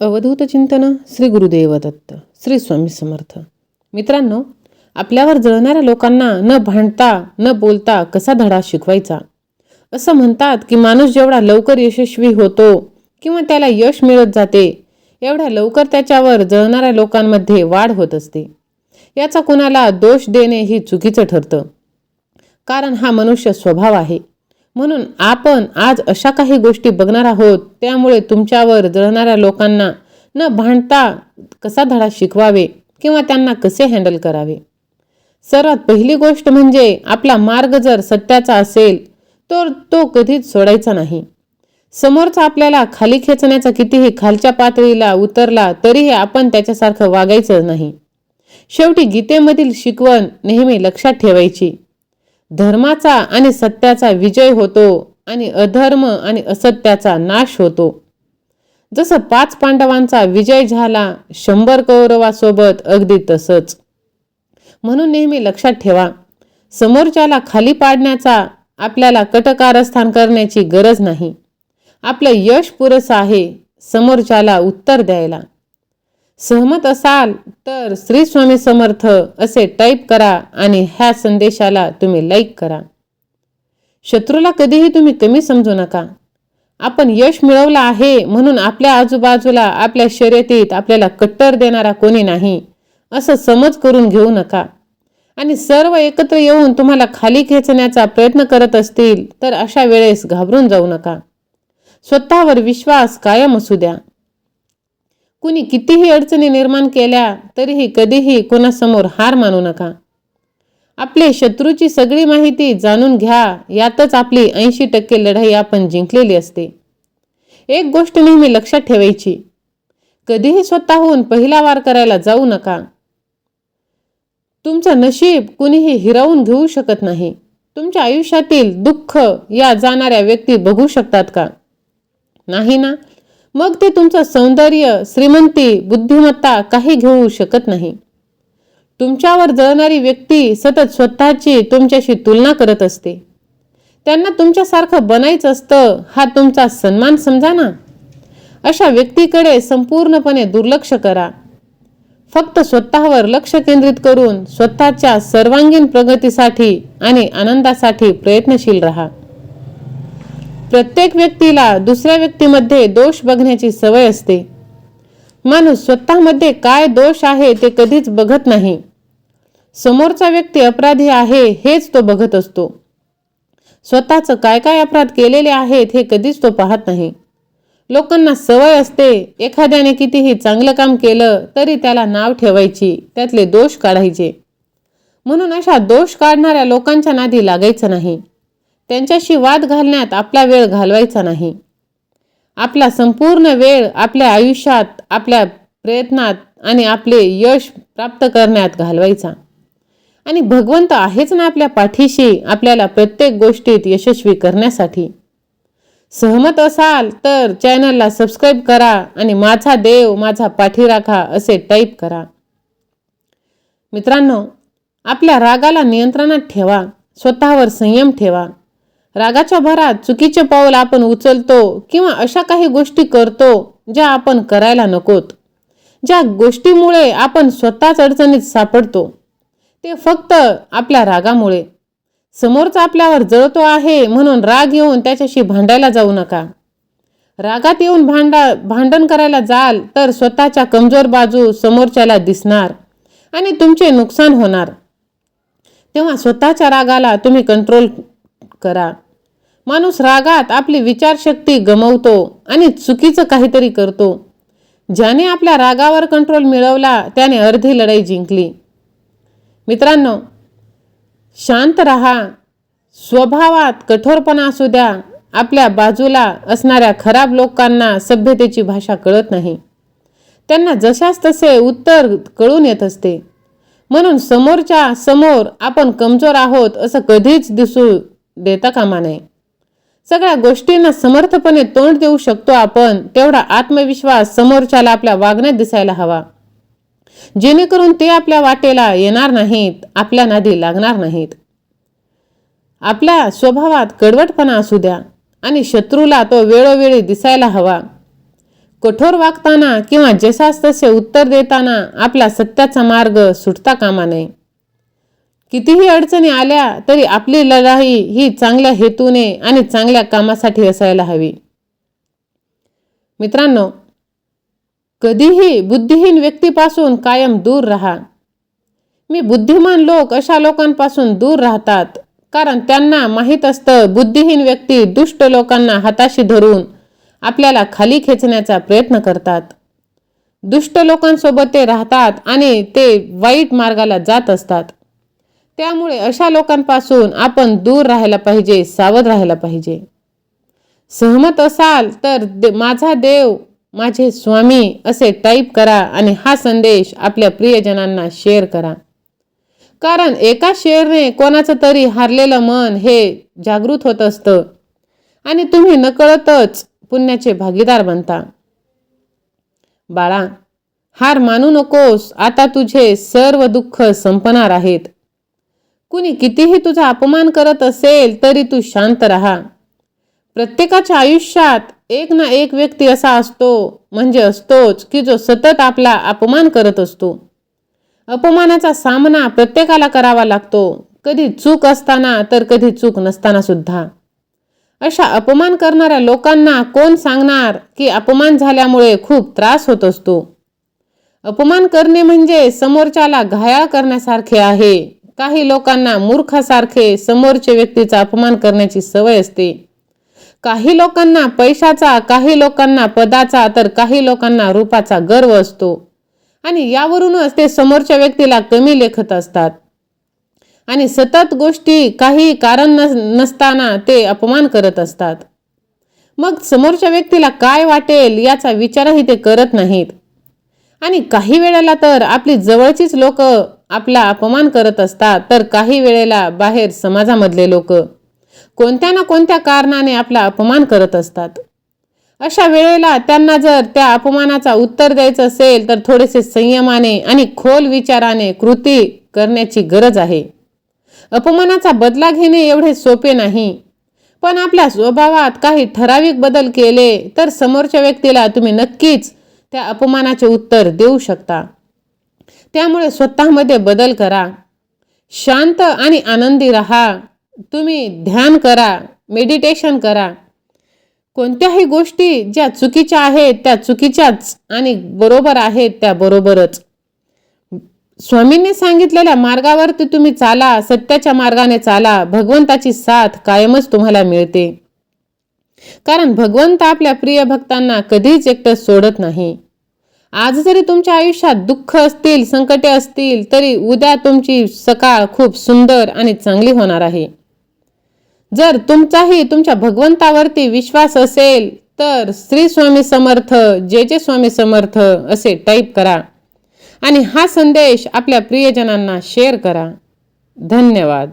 अवधूत चिंतन श्री गुरुदेव दत्त श्री स्वामी समर्थ. मित्रांनो आपल्यावर जळणाऱ्या लोकांना न भांडता न बोलता कसा धडा शिकवायचा? असं म्हणतात की माणूस जेवढा लवकर यशस्वी होतो किंवा त्याला यश मिळत जाते एवढ्या लवकर त्याच्यावर जळणाऱ्या लोकांमध्ये वाढ होत असते. याचा कुणाला दोष देणे ही चुकीचं ठरतं. कारण हा मनुष्य स्वभाव आहे. म्हणून आपण आज अशा काही गोष्टी बघणार आहोत त्यामुळे तुमच्यावर जळणाऱ्या लोकांना न भांडता कसा धडा शिकवावे किंवा त्यांना कसे हँडल करावे? सर्वात पहिली गोष्ट म्हणजे आपला मार्ग जर सत्याचा असेल तर तो कधीच सोडायचा नाही. समोरचा आपल्याला खाली खेचण्याचा कितीही खालच्या पातळीला उतरला तरीही आपण त्याच्यासारखं वागायचं नाही. शेवटी गीतेमधील शिकवण नेहमी लक्षात ठेवायची. धर्माचा आणि सत्याचा विजय होतो आणि अधर्म आणि असत्याचा नाश होतो. जसं पाच पांडवांचा विजय झाला शंभर कौरवासोबत अगदी तसंच. म्हणून नेहमी लक्षात ठेवा समोरच्याला खाली पाडण्याचा आपल्याला कटकारस्थान करण्याची गरज नाही. आपलं यश पुरेसं आहे समोरच्याला उत्तर द्यायला. सहमत असाल तर श्री स्वामी समर्थ असे टाईप करा आणि ह्या संदेशाला तुम्ही लाईक करा. शत्रूला कधीही तुम्ही कमी समजू नका. आपण यश मिळवलं आहे म्हणून आपल्या आजूबाजूला आपल्या शर्यतीत आपल्याला कट्टर देणारा कोणी नाही असं समज करून घेऊ नका. आणि सर्व एकत्र येऊन तुम्हाला खाली खेचण्याचा प्रयत्न करत असतील तर अशा वेळेस घाबरून जाऊ नका. स्वतःवर विश्वास कायम असू द्या. कुणी कितीही अडचणी निर्माण केल्या तरीही कधीही कोणासमोर हार मानू नका. आपले शत्रूची सगळी माहिती जाणून घ्या यातच आपली ऐंशी टक्के लढाई आपण जिंकलेली असते. एक गोष्ट नेहमी लक्षात ठेवायची कधीही स्वतःहून पहिला वार करायला जाऊ नका. तुमचं नशीब कुणीही हिरावून घेऊ शकत नाही. तुमच्या आयुष्यातील दुःख या जाणाऱ्या व्यक्ती बघू शकतात का? नाही ना? मग ते तुमचं सौंदर्य श्रीमंती बुद्धिमत्ता काही घेऊ शकत नाही. तुमच्यावर जळणारी व्यक्ती सतत स्वतःची तुमच्याशी तुलना करत असते. त्यांना तुमच्यासारखं बनायचं असतं हा तुमचा सन्मान समजा ना? अशा व्यक्तीकडे संपूर्णपणे दुर्लक्ष करा. फक्त स्वतःवर लक्ष केंद्रित करून स्वतःच्या सर्वांगीण प्रगतीसाठी आणि आनंदासाठी प्रयत्नशील राहा. प्रत्येक व्यक्तीला दुसऱ्या व्यक्तीमध्ये दोष बघण्याची सवय असते. माणूस स्वतःमध्ये काय दोष आहे ते कधीच बघत नाही. समोरचा व्यक्ती अपराधी आहे हेच तो बघत असतो. स्वतःचं काय काय अपराध केलेले आहेत हे कधीच तो पाहत नाही. लोकांना सवय असते एखाद्याने कितीही चांगलं काम केलं तरी त्याला नाव ठेवायची त्यातले दोष काढायचे. म्हणून अशा दोष काढणाऱ्या लोकांच्या नादी लागायचं नाही. त्यांच्याशी वाद घालण्यात आपला वेळ घालवायचा नाही. आपला संपूर्ण वेळ आपल्या आयुष्यात आपल्या प्रयत्नात आणि आपले यश प्राप्त करण्यात घालवायचा. आणि भगवंत आहेच ना आपल्या पाठीशी आपल्याला प्रत्येक गोष्टीत यशस्वी करण्यासाठी. सहमत असाल तर चॅनलला सबस्क्राईब करा आणि माझा देव माझा पाठी राखा असे टाईप करा. मित्रांनो आपल्या रागाला नियंत्रणात ठेवा स्वतःवर संयम ठेवा. रागाच्या भरात चुकीचे पाऊल आपण उचलतो किंवा अशा काही गोष्टी करतो ज्या आपण करायला नकोत. ज्या गोष्टीमुळे आपण स्वतःच अडचणीत सापडतो. ते फक्त आपल्या रागामुळे. समोरचा आपल्यावर जळतो आहे म्हणून राग येऊन त्याच्याशी भांडायला जाऊ नका. रागात येऊन भांडा भांडण करायला जाल तर स्वतःच्या कमजोर बाजू समोरच्याला दिसणार आणि तुमचे नुकसान होणार. तेव्हा स्वतःच्या रागाला तुम्ही कंट्रोल करा. माणूस रागात आपली विचारशक्ती गमवतो आणि चुकीचं काहीतरी करतो. ज्याने आपल्या रागावर कंट्रोल मिळवला त्याने अर्धी लढाई जिंकली. मित्रांनो शांत रहा. स्वभावात कठोरपणा असू द्या. आपल्या बाजूला असणाऱ्या खराब लोकांना सभ्यतेची भाषा कळत नाही. त्यांना जशाच तसे उत्तर कळून येत असते. म्हणून समोरच्या समोर आपण कमजोर आहोत असं कधीच दिसू देता कामा नये. सगळ्या गोष्टींना समर्थपणे तोंड देऊ शकतो आपण तेवढा आत्मविश्वास समोरच्याला आपल्या वागण्यात दिसायला हवा. जेणेकरून ते आपल्या वाटेला येणार नाहीत आपल्या नादी लागणार नाहीत. आपल्या स्वभावात कडवटपणा असू द्या आणि शत्रूला तो वेळोवेळी दिसायला हवा. कठोर वागताना किंवा जसास तसे उत्तर देताना आपला सत्याचा मार्ग सुटता कामा नये. कितीही अडचणी आल्या तरी आपली लढाई ही चांगल्या हेतूने आणि चांगल्या कामासाठी असायला हवी. मित्रांनो कधीही बुद्धिहीन व्यक्तीपासून कायम दूर राहा. मी बुद्धिमान लोक अशा लोकांपासून दूर राहतात कारण त्यांना माहीत असतं बुद्धिहीन व्यक्ती दुष्ट लोकांना हाताशी धरून आपल्याला खाली खेचण्याचा प्रयत्न करतात. दुष्ट लोकांसोबत ते राहतात आणि ते वाईट मार्गाला जात असतात. त्यामुळे अशा लोकांपासून आपण दूर राहायला पाहिजे सावध राहायला पाहिजे. सहमत असाल तर दे माझा देव माझे स्वामी असे टाईप करा आणि हा संदेश आपल्या प्रियजनांना शेअर करा. कारण एका शेअरने कोणाचं तरी हारलेलं मन हे जागृत होत असतं आणि तुम्ही नकळतच पुण्याचे भागीदार बनता. बाळा हार मानू नकोस आता तुझे सर्व दुःख संपणार आहेत. कुणी कितीही तुझा अपमान करत असेल तरी तू शांत राहा. प्रत्येकाच्या आयुष्यात एक ना एक व्यक्ती असा असतो म्हणजे असतोच की जो सतत आपला अपमान करत असतो. अपमानाचा सामना प्रत्येकाला करावा लागतो कधी चूक असताना तर कधी चूक नसताना सुद्धा. अशा अपमान करणाऱ्या लोकांना कोण सांगणार की अपमान झाल्यामुळे खूप त्रास होत असतो? अपमान करणे म्हणजे समोरच्याला घायाळ करण्यासारखे आहे. काही लोकांना मूर्खासारखे समोरच्या व्यक्तीचा अपमान करण्याची सवय असते. काही लोकांना पैशाचा काही लोकांना पदाचा तर काही लोकांना रूपाचा गर्व असतो. आणि यावरूनच ते समोरच्या व्यक्तीला कमी लेखत असतात. आणि सतत गोष्टी काही कारण नस नसताना ते अपमान करत असतात. मग समोरच्या व्यक्तीला काय वाटेल याचा विचारही ते करत नाहीत. आणि काही वेळेला तर आपली जवळचीच लोक आपला अपमान करत असतात तर काही वेळेला बाहेर समाजामधले लोक कोणत्या ना कोणत्या कारणाने आपला अपमान करत असतात. अशा वेळेला त्यांना जर त्या अपमानाचा उत्तर द्यायचं असेल तर थोडेसे संयमाने आणि खोल विचाराने कृती करण्याची गरज आहे. अपमानाचा बदला घेणे एवढे सोपे नाही पण आपल्या स्वभावात काही ठराविक बदल केले तर समोरच्या व्यक्तीला तुम्ही नक्कीच त्या अपमानाचे उत्तर देऊ शकता. त्यामुळे स्वतःमध्ये बदल करा. शांत आणि आनंदी राहा. तुम्ही ध्यान करा मेडिटेशन करा. कोणत्याही गोष्टी ज्या चुकीच्या आहेत त्या चुकीच्याच आणि बरोबर आहेत त्या बरोबरच. स्वामींनी सांगितलेल्या मार्गावरती तुम्ही चाला सत्याच्या मार्गाने चाला. भगवंताची साथ कायमच तुम्हाला मिळते. कारण भगवंत आपल्या प्रिय भक्तांना कधीच एकटं सोडत नाही. आज जरी तुमच्या आयुष्यात दुःख असतील संकटे असतील तरी उद्या तुमची सकाळ खूप सुंदर आणि चांगली होणार आहे. जर तुमचाही तुमच्या भगवंतावरती विश्वास असेल तर श्री स्वामी समर्थ जे जे स्वामी समर्थ असे टाईप करा. आणि हा संदेश आपल्या प्रियजनांना शेअर करा. धन्यवाद.